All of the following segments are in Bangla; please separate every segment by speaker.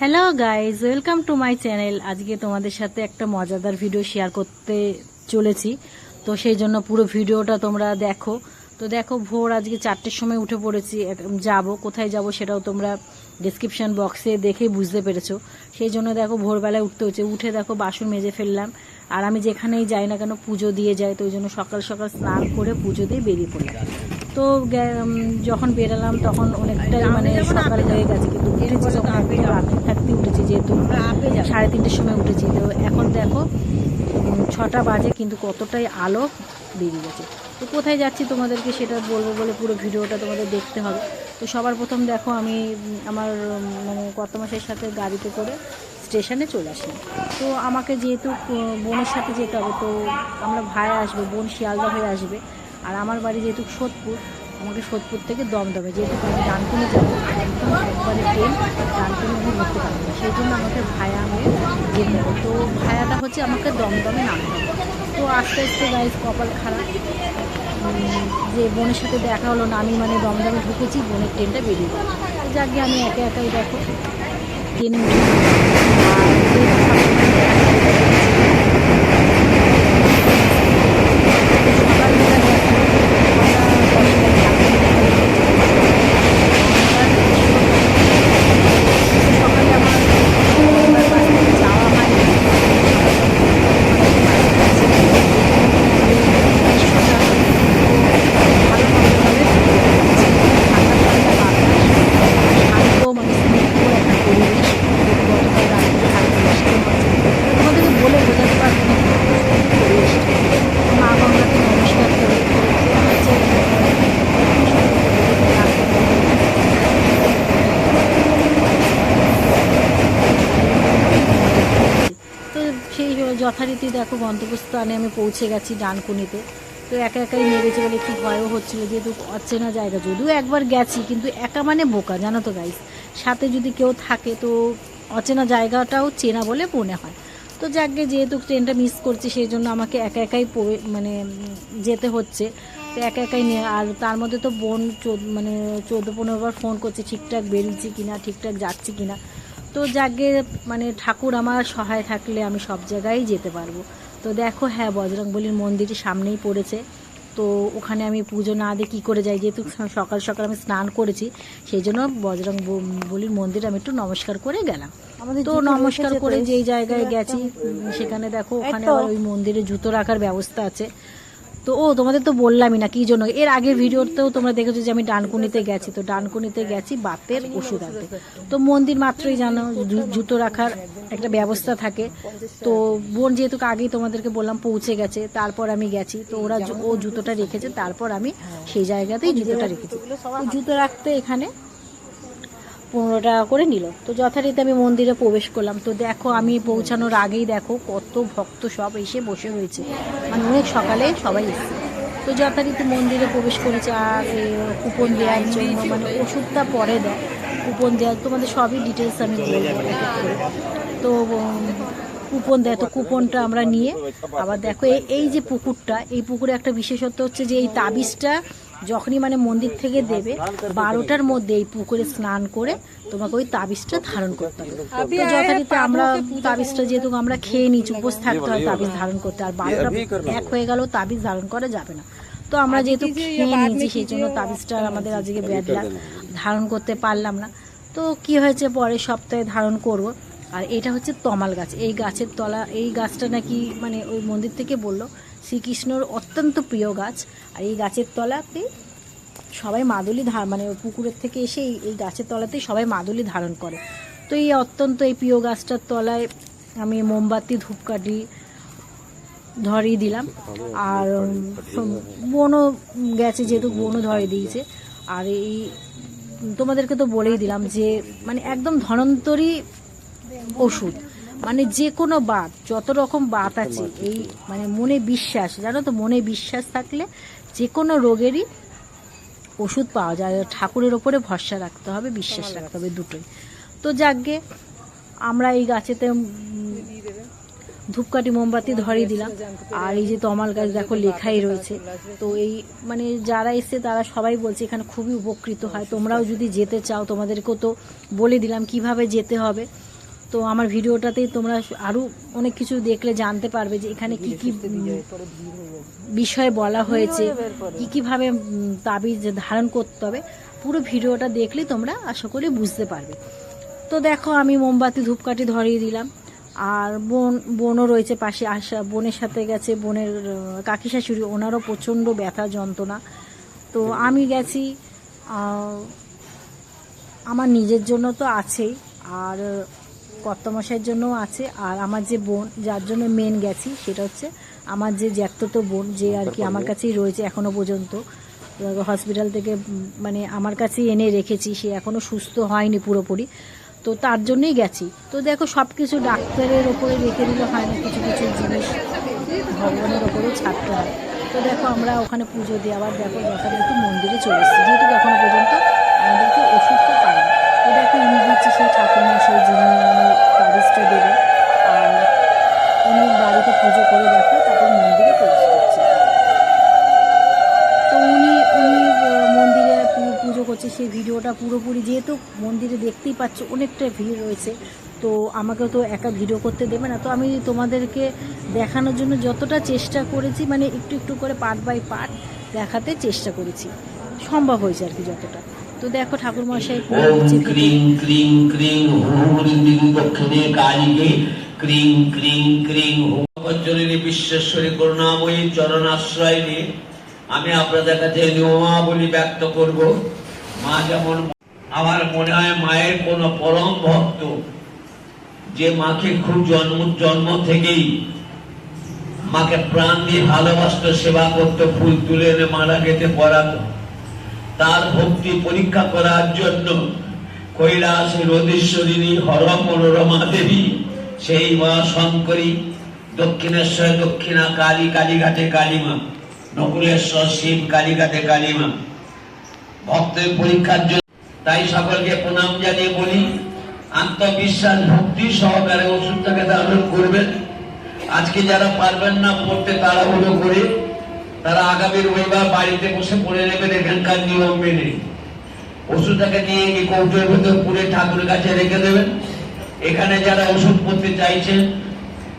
Speaker 1: Hello guys welcome to my channel আজকে তোমাদের সাথে একটা মজাদার ভিডিও শেয়ার করতে চলেছি। তো সেই জন্য পুরো ভিডিওটা তোমরা দেখো। তো দেখো, ভোর আজকে চারটের সময় উঠে পড়েছি। যাব, কোথায় যাব সেটাও তোমরা ডিসক্রিপশন বক্সে দেখেই বুঝতে পেরেছ। সেই জন্য দেখো, ভোরবেলায় উঠতে হচ্ছে। উঠে দেখো, বাসন মেজে ফেললাম। আর আমি যেখানেই যাই না কেন, পুজো দিয়ে যাই। তো ওই জন্য সকাল সকাল স্নান করে পুজো দিয়ে বেরিয়ে পড়লাম। তো যখন বেরালাম তখন অনেকটাই মানে সকাল হয়ে গেছে, কিন্তু উঠেছি যখন একদম থাকতে উঠেছি যেহেতু সাড়ে তিনটের সময় উঠেছি। তো এখন দেখো ছটা বাজে কিন্তু কতটাই আলো বেরিয়ে গেছে। তো কোথায় যাচ্ছি তোমাদেরকে সেটা বলব বলে পুরো ভিডিওটা তোমাদের দেখতে হবে। তো সবার প্রথম দেখো আমি, আমার মানে কত মাসের সাথে গাড়িতে করে স্টেশনে চলে আসলাম তো আমাকে যেহেতু বোনের সাথে যেতে হবে, তো আমরা ভাই আসবে, বোন শিয়ালদা হয়ে আসবে। আর আমার বাড়ি যেহেতু সোদপুর, আমাকে সোদপুর থেকে দমদমে যেহেতু আমি ডানকুনি যাব একবারে ট্রেন ডানকুনি আমি ধরতে পারব সেই জন্য আমাকে ভায়া আমি যেতে হবে। তো ভায়াটা হচ্ছে আমাকে দমদমে নামতে তো আস্তে আস্তে গাইজ কপাল খারাপ। যে বোনের সাথে দেখা হলো না, আমি মানে দমদমে ঢুকেছি, বোনের ট্রেনটা বেরিয়ে যাকে আমি একে একাই দেখো। ট্রেনে উঠে আর যেহেতু সকালবেলা দেখো, সকালে আমার আমার বাড়ি থেকে যাওয়া হয়নি তোমাদেরকে বলে বোঝাতে পারব না মা গঙ্গাকে নমস্কার করে হচ্ছে তো সেই যথারীতি দেখো গন্তব্যস্থানে আমি পৌঁছে গেছি ডানকুনিতে। তো একা একাই নিয়ে বলে একটু ভয়ও হচ্ছিল, যেহেতু অচেনা জায়গা। যদিও একবার গেছি, কিন্তু একা মানে বোকা, জানো তো গাইস সাথে যদি কেউ থাকে তো অচেনা জায়গাটাও চেনা বলে মনে হয়। তো যাকে যেহেতু ট্রেনটা মিস করছি, সেই জন্য আমাকে একা একাই মানে যেতে হচ্ছে। তো একা একাই নিয়ে, আর তার মধ্যে তো বোন মানে চোদ্দ পনেরো বার ফোন করছে, ঠিকঠাক বেরিয়েছি কিনা, ঠিকঠাক যাচ্ছি কিনা। তো যাকে মানে ঠাকুর আমার সহায় থাকলে আমি সব জায়গায় যেতে পারব। তো দেখো হ্যাঁ বজরংবলির মন্দিরটি সামনেই পড়েছে। তো ওখানে আমি পুজো না দিয়ে কী করে যাই? যেহেতু সকাল সকাল আমি স্নান করেছি সেই জন্য বজরং বলির মন্দিরে আমি একটু নমস্কার করে গেলাম। তো নমস্কার করে যেই জায়গায় গেছি সেখানে দেখো ওখানে ওই মন্দিরে জুতো রাখার ব্যবস্থা আছে। তো ও, তোমাদের তো বললামই না কি জন্য। এর আগের ভিডিওতেও তোমরা দেখেছ যে আমি ডানকুনিতে গেছি। তো ডানকুনিতে গেছি বাপের ওষুধ আনতে। তো মন্দির মাত্রই জানো জুতো রাখার একটা ব্যবস্থা থাকে। তো বোন যেহেতু আগেই তোমাদেরকে বললাম পৌঁছে গেছে, তারপর আমি গেছি। তো ওরা ও জুতোটা রেখেছে, তারপর আমি সেই জায়গাতেই জুতোটা রেখেছি। জুতো রাখতে এখানে পনেরো টাকা করে নিল। তো যথারীতি আমি মন্দিরে প্রবেশ করলাম। তো দেখো, আমি পৌঁছানোর আগেই দেখো কত ভক্ত সব এসে বসে হয়েছে মানে অনেক সকালে সবাই এসেছে। তো যথারীতি মন্দিরে প্রবেশ করেছে। আর কুপন দেওয়ার জন্য মানে ওষুধটা পরে দেয় কুপন দেওয়ার তোমাদের সবই ডিটেলস আমি তো, কুপন দেয়, তো কুপনটা আমরা নিয়ে, আবার দেখো এই যে পুকুরটা, এই পুকুরে একটা বিশেষত্ব হচ্ছে যে এই তাবিজটা যখনই মানে মন্দির থেকে দেবে বারোটার মধ্যে এই পুকুরে স্নান করে তোমাকে ওই তাবিজটা ধারণ করতে হবে। তো যথারীতি আমরা তাবিজটা যেহেতু আমরা খেয়ে নিচ্ছি উপোস থাকতে হয় তাবিজ ধারণ করতে আর বারোটা এক হয়ে গেল তাবিজ ধারণ করা যাবে না। তো আমরা যেহেতু খেয়ে নিয়েছি সেই জন্য তাবিজটা আমাদের আজকে ব্যাড লাগ ধারণ করতে পারলাম না। তো কি হয়েছে পরের সপ্তাহে ধারণ করব আর এটা হচ্ছে তমাল গাছ। এই গাছের তলা এই গাছটা নাকি মানে ওই মন্দির থেকে বলল শ্রীকৃষ্ণর অত্যন্ত প্রিয় গাছ। আর এই গাছের তলাতে সবাই মাদুলি ধা মানে পুকুরের থেকে এসে এই গাছের তলাতেই সবাই মাদুলি ধারণ করে। তো এই অত্যন্ত এই প্রিয় গাছটার তলায় আমি মোমবাতি, ধূপকাঠি ধরিয়ে দিলাম। আর বনও বোনও গেছে যেহেতু বনও ধরিয়ে দিয়েছে। আর এই, তোমাদেরকে তো বলেই দিলাম যে মানে একদম ধনন্তরী ওষুধ। মানে যে কোনো বাত যত রকম বাত আছে এই মানে মনে বিশ্বাস জানো তো মনে বিশ্বাস থাকলে যে কোনো রোগেরই ওষুধ পাওয়া যায়। ঠাকুরের ওপরে ভরসা রাখতে হবে বিশ্বাস রাখতে হবে দুটোই। তো যাকগে আমরা এই গাছেতে ধূপকাঠি মোমবাতি ধরিয়ে দিলাম। আর এই যে তমাল গাছ দেখো লেখাই রয়েছে। তো এই মানে যারা এসছে তারা সবাই বলছে এখানে খুবই উপকৃত হয়। তোমরাও যদি যেতে চাও তোমাদেরকেও তো বলে দিলাম কীভাবে যেতে হবে। তো আমার ভিডিওটাতেই তোমরা আরও অনেক কিছু দেখলে জানতে পারবে যে এখানে কি কি বিষয়ে বলা হয়েছে, কি কীভাবে তাবিজ ধারণ করতে হবে। পুরো ভিডিওটা দেখলে তোমরা আশা করি বুঝতে পারবে। তো দেখো, আমি মোমবাতি, ধূপকাঠি ধরিয়ে দিলাম। আর বোন, বোনও রয়েছে পাশে আসা বোনের সাথে গেছে, বোনের কাকি শাশুড়ি, ওনারও প্রচণ্ড ব্যথা, যন্ত্রণা। তো আমি গেছি আমার নিজের জন্য তো আছেই। আর কর্তমশাইয়ের জন্যও আছে আর আমার যে বোন যার জন্য মেন গেছি সেটা হচ্ছে আমার যে জ্যাঠতো বোন যে আর কি আমার কাছেই রয়েছে এখনও পর্যন্ত। হসপিটাল থেকে মানে আমার কাছেই এনে রেখেছি সে এখনও সুস্থ হয়নি পুরোপুরি। তো তার জন্যই গেছি। তো দেখো সব কিছু ডাক্তারের ওপরে রেখে দিলে হয় না কিছু কিছু জিনিস ভগবানের ওপরেও ছাড়তে হয়। তো দেখো আমরা ওখানে পুজো দিয়ে আবার দেখো যথারীতি মন্দিরে চলে এসেছি। যেহেতু এখনও পর্যন্ত পাচ্ছ অনেকটা ভিড় রয়েছে। তো আমাকে তো একা ভিডিও করতে দেবে না। তো আমি তোমাদেরকে দেখানোর জন্য যতটা চেষ্টা করেছি মানে একটু একটু করে পার্ট বাই পার্ট দেখাতে চেষ্টা করেছি। সম্ভব হয়েছে আর কি যতটা। তো দেখো
Speaker 2: ওম
Speaker 1: হচ্ছে
Speaker 2: ক্রিং ক্রিং ক্রিং দক্ষিণে কালিকে ক্রিং ক্রিং ক্রিং হুম বজ্রনী বিশ্বেশ্বরী করুণাময়ী চরণাশ্রয় নিয়ে আমি আপনাদের কাছে নিয়মাবলী ব্যক্ত করব। মা যেমন আমার মনে হয় মায়ের কোন পরম ভক্ত যে মাকে খুব জন্ম জন্ম থেকেই মাকে প্রাণ দিয়ে ভালোবাসত, সেবা করতো, ফুল তুলে এনে মালা গেতে পড়াতো তার ভক্তি পরীক্ষা করার জন্য কৈলাস রোদেশ্বরিণী হর মনোরমা দেবী, সেই মা শঙ্করী দক্ষিণেশ্বর, দক্ষিণা, কালী, কালীঘাটে কালীমা, নকুলেশ্বর, শিব, কালীঘাটে কালীমা। ভক্তের পরীক্ষার জন্য তাই সকলকে প্রণাম জানিয়ে বলি, আত্মবিশ্বাস, ভক্তি সহকারে ওষুধটাকে ধারণ করবেন। আজকে যারা পারবেন না পড়তে, তাড়াহুড়ো করে তারা আগামী রবিবার বাড়িতে বসে পড়ে নেবেন, এখানকার নিয়ম মেনে। ওষুধটাকে নিয়ে গিয়ে কৌটোর ভেতর পুরে ঠাকুরের কাছে রেখে দেবেন। এখানে যারা ওষুধ পড়তে চাইছেন,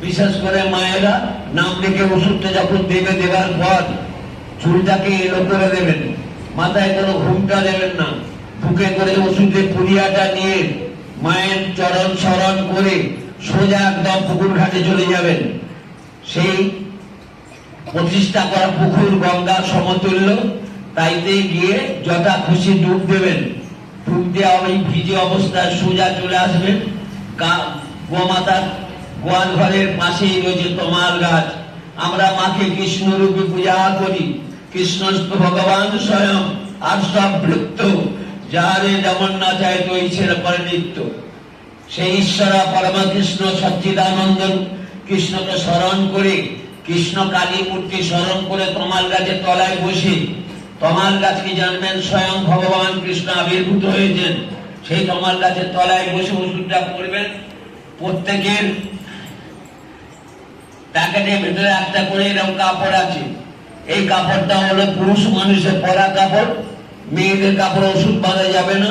Speaker 2: বিশেষ করে মায়েরা, নাম লিখে ওষুধটা যখন দেবে দেওয়ার পর চুলটাকে এলো করে দেবেন। মাথায় কোনো ঘুমটা দেবেন না। বুকে করে ওষুধের পুরিয়াটা নিয়ে মায়ের চরণ স্মরণ করে সোজা একদম পুকুর ঘাটে চলে যাবেন। সেই প্রতিষ্ঠা করা পুকুর গঙ্গা সমতুল্য, তাইতে গিয়ে যথা খুশি ডুব দেবেন। ডুব দেওয়া ওই ভিজে অবস্থায় সোজা চলে আসবেন। গোমাতার গোয়াল ঘরের পাশেই রয়েছে তমাল গাছ। আমরা মাকে কৃষ্ণ রূপে পূজা করি। কৃষ্ণ ভগবান স্বয়ং আর সব বৃত্ত যারে যেমন না চায় তো ইচ্ছের করে নিত্য। সেই ঈশ্বরা পরমকৃষ্ণ সচ্চিদানন্দ কৃষ্ণকে স্মরণ করে কৃষ্ণ কালী মূর্তি স্মরণ করে তমাল গাছের তলায় বসে তমাল গাছকে জানবেন? স্বয়ং ভগবান কৃষ্ণ আবির্ভূত হয়েছেন। সেই তমাল গাছের তলায় বসে ওষুধটা করবেন প্রত্যেকের প্যাকেটের ভেতরে একটা করে এরকম কাপড় আছে। এই কাপড়টা হলো পুরুষ মানুষের পরা কাপড়। মেয়েদের কাপড় ওষুধ বাঁধা যাবে না।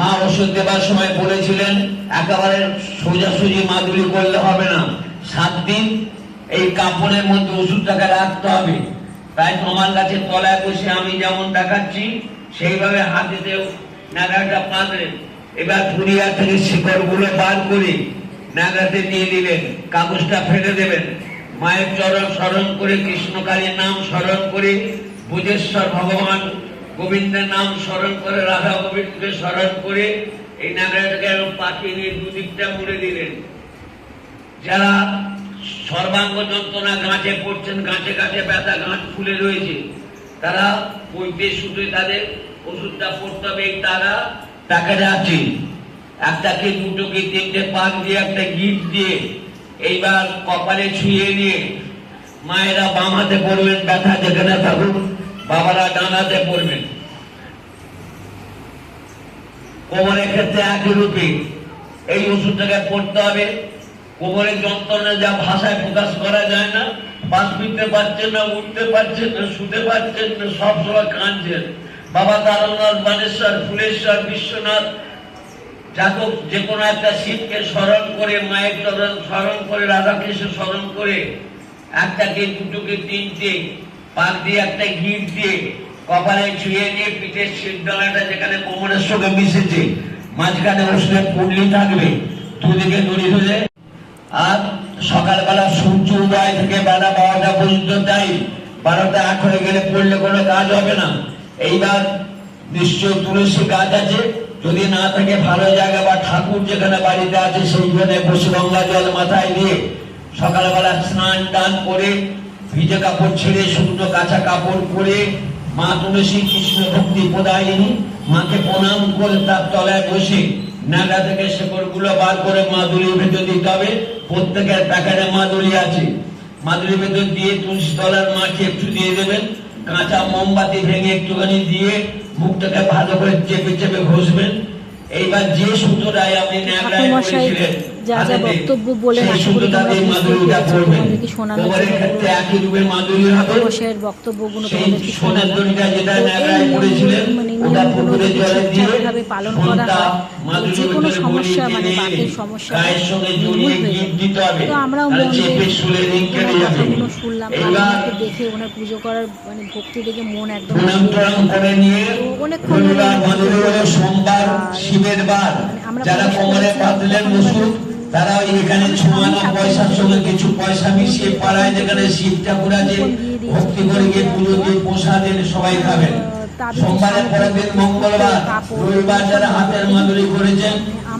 Speaker 2: মা ওষুধ দেবার সময় বলেছিলেন, একেবারে সোজাসুজি মাদুলি করলে হবে না। সাত দিন এই কাপড়ের মধ্যে ওষুধটাকে রাখতে হবে। তাই তোমার কাছে তলায় বসে আমি যেমন দেখাচ্ছি, সেইভাবে হাতেতে নাগাটা পাঁচরে এবার পুরিয়া থেকে শিকড়গুলো বার করে নাগাতে নিয়ে দিলেন, কাগজটা ফেলে দেবেন। মায়ের চরণ স্মরণ করে, কৃষ্ণকালীর নাম স্মরণ করে বুজেশ্বর ভগবান গোবিন্দের নাম স্মরণ করে, রাধা গোবিন্দকে স্মরণ করে এই এরকম পাঠিয়ে নিয়ে দুদিকটা মুড়ে দিলেন। যারা সর্বাঙ্গ যন্ত্রণা গাঁটে পড়ছেন গাঁটে গাঁটে ব্যথা গাঁট ফুলে রয়েছে, তারা বইতে শুধু তাদের ওষুধটা পড়তে হবে তারা প্যাকেটে যাচ্ছে। একটা কি দুটো কি তিনটে পাক দিয়ে, একটা গিট দিয়ে, এইবার কপালে ছুঁয়ে নিয়ে মায়েরা বাম হাতে পড়বেন ব্যথা যেখানে থাকুক বাবারা ডান হাতে পড়বেন। কোমরের ক্ষেত্রে একই রূপে। এই ওষুধটাকে পড়তে হবে। কোমরের যন্ত্রণা যা ভাষায় প্রকাশ করা যায় না। বাস ফিরতে পারছেন না, উঠতে পারছেন না, শুতে পারছেন না, সব সময় কাঁদছেন। বাবা তারনাথ বানেশ্বর, ফুলেশ্বর, বিশ্বনাথ যাকক যে কোনো একটা শিবকে স্মরণ করে, মায়ের চরণ স্মরণ করে, রাধাকৃষ্ণ স্মরণ করে, একটাকে, দুটোকে, তিনটে, পাক দিয়ে একটা গিট দিয়ে কপালে ছুঁয়ে নিয়ে পিঠের শিরডলাটা যেখানে কোমরের সঙ্গে মিশেছে মাঝখানে উষ্ণের পুডলি থাকবে, দুদিকে দড়ি ধরে আর সকালবেলা সূর্য উদয় থেকে বেলা বারোটা পর্যন্ত টাইম বারোটা আট হয়ে গেলে পড়লে কোনো কাজ হবে না। এইবার নিশ্চয় তুলসী গাছ আছে, যদি না থাকে ভালো জায়গা বা ঠাকুর যেখানে বাড়িতে আছে, সেইখানে বসে গঙ্গা জল মাথায় দিয়ে সকালবেলা স্নান টান করে ভিজে কাপড় ছেড়ে, শুকনো কাঁচা কাপড় পরে মা তুলসী কৃষ্ণ ভক্তি প্রদায়িনী মাকে প্রণাম করে তার তলায় বসে নাগা থেকে শেকড়গুলো বার করে মাদুরির ভেতর দিতে হবে। প্রত্যেকের প্যাকেটে মাদুরি আছে। মাদুরির ভেতর দিয়ে তুলসী তলার মাকে একটু দিয়ে দেবেন। কাঁচা মোমবাতি ভেঙে একটুখানি দিয়ে মুখটাকে ভালো করে চেপে চেপে ঘষবেন। এইবার যে সুতোটাই আপনি
Speaker 1: ঠাকুরমশাই
Speaker 2: করেছিলেন
Speaker 1: যা যা বক্তব্য
Speaker 2: বলে
Speaker 1: আশা করি তোমাদেরকে শোনানোর বক্তব্যগুলো তোমাদেরকে শোনালাম। মানে নিয়মগুলো পালন করা হয়। যে কোনো সমস্যা মানে বাতের সমস্যা নির্মূল হয়ে তো আমরাও মন কথাগুলো শুনলাম দেখে ওনার পুজো করার মানে ভক্তি দেখে মন একদম অনেকক্ষণ
Speaker 2: সোমবার শিবের বার।
Speaker 1: আমরা
Speaker 2: যারা কোমরে পাতলেন ওষুধ তারা এখানে ছোঁয়ানো পয়সার সঙ্গে কিছু পয়সা মিশিয়ে পাড়ায় যেখানে শিব ঠাকুর আছে ভক্তি করে গিয়ে পুজো দিয়ে প্রসাদের সবাই খাবেন। সোমবারের পরের দিন মঙ্গলবার, রবিবার যারা হাতের মাদুরি করেছেন,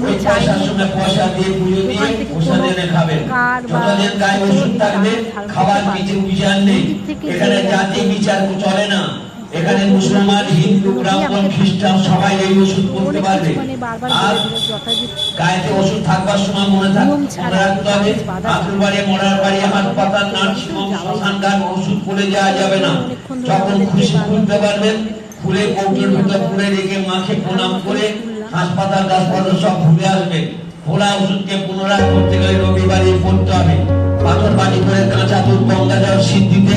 Speaker 2: ওই পয়সার সঙ্গে পয়সা দিয়ে পুজো দিয়ে প্রসাদ এনে খাবেন। যতদিন গায়ে ওষুধ থাকবে, খাবার কিছু বিচার নেই এখানে জাতি বিচার চলে না। এখানে মুসলমান হিন্দু ব্রাহ্মণ খ্রিস্টান সবাই এই ওষুধ করতে পারবে। আর গায়েতে ওষুধ থাকবার সময় মনে থাক মনে রাখতে হবে। ঠাকুর বাড়ি মরার বাড়ি হাসপাতাল নার্সিং হোম শ্মশান ঘাট ওষুধ করে যাওয়া যাবে না। যখন খুশি খুলতে পারবেন খুলে কৌটোর ভিতর খুলে রেখে মাকে প্রণাম করে হাসপাতাল হাসপাতাল সব ঘুরে আসবেন খোলা ওষুধকে পুনরায় করতে গেলে রবিবারই করতে হবে। পাথর বাড়ি করে কাঁচা দুধ গঙ্গা জল সিদ্ধিতে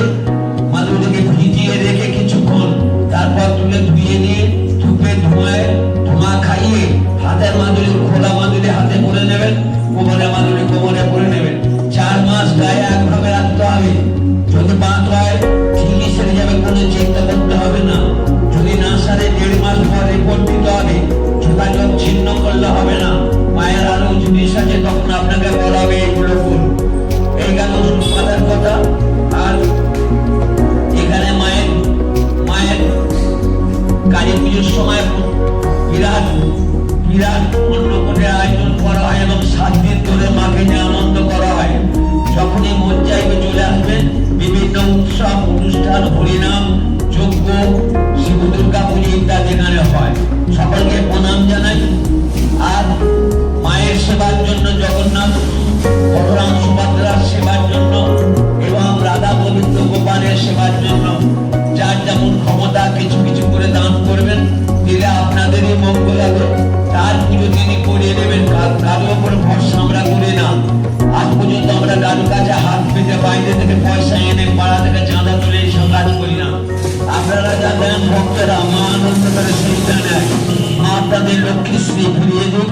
Speaker 2: আপনাদের লক্ষ্মী শ্রী ফিরিয়ে দিন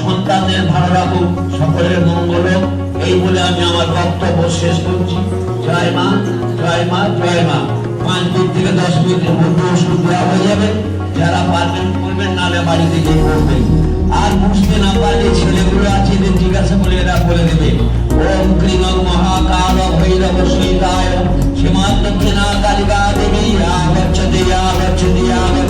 Speaker 2: সন্তানদের ভালো রাখুক, সকলের মঙ্গল। এই বলে আমি আমার বক্তব্য শেষ করছি। জয় মা জয় মা জয় মা। পাঁচ মিনিট থেকে দশ মিনিটের মধ্যে ওষুধ দেওয়া হয়ে যাবে। যারা পারবেন করবেন নালে বাড়িতে গিয়ে করবেন আর বুঝতে না পারলে ছেলেগুলো আছে, এদের জিজ্ঞাসা করে এরা বলে দেবে, ওম ক্রিম মহাকাল ভৈরব সীতায়। সীমান্ত দক্ষিণা কালিকা দেবী আগচ্ছতে আগচ্ছতি আগচ্ছত या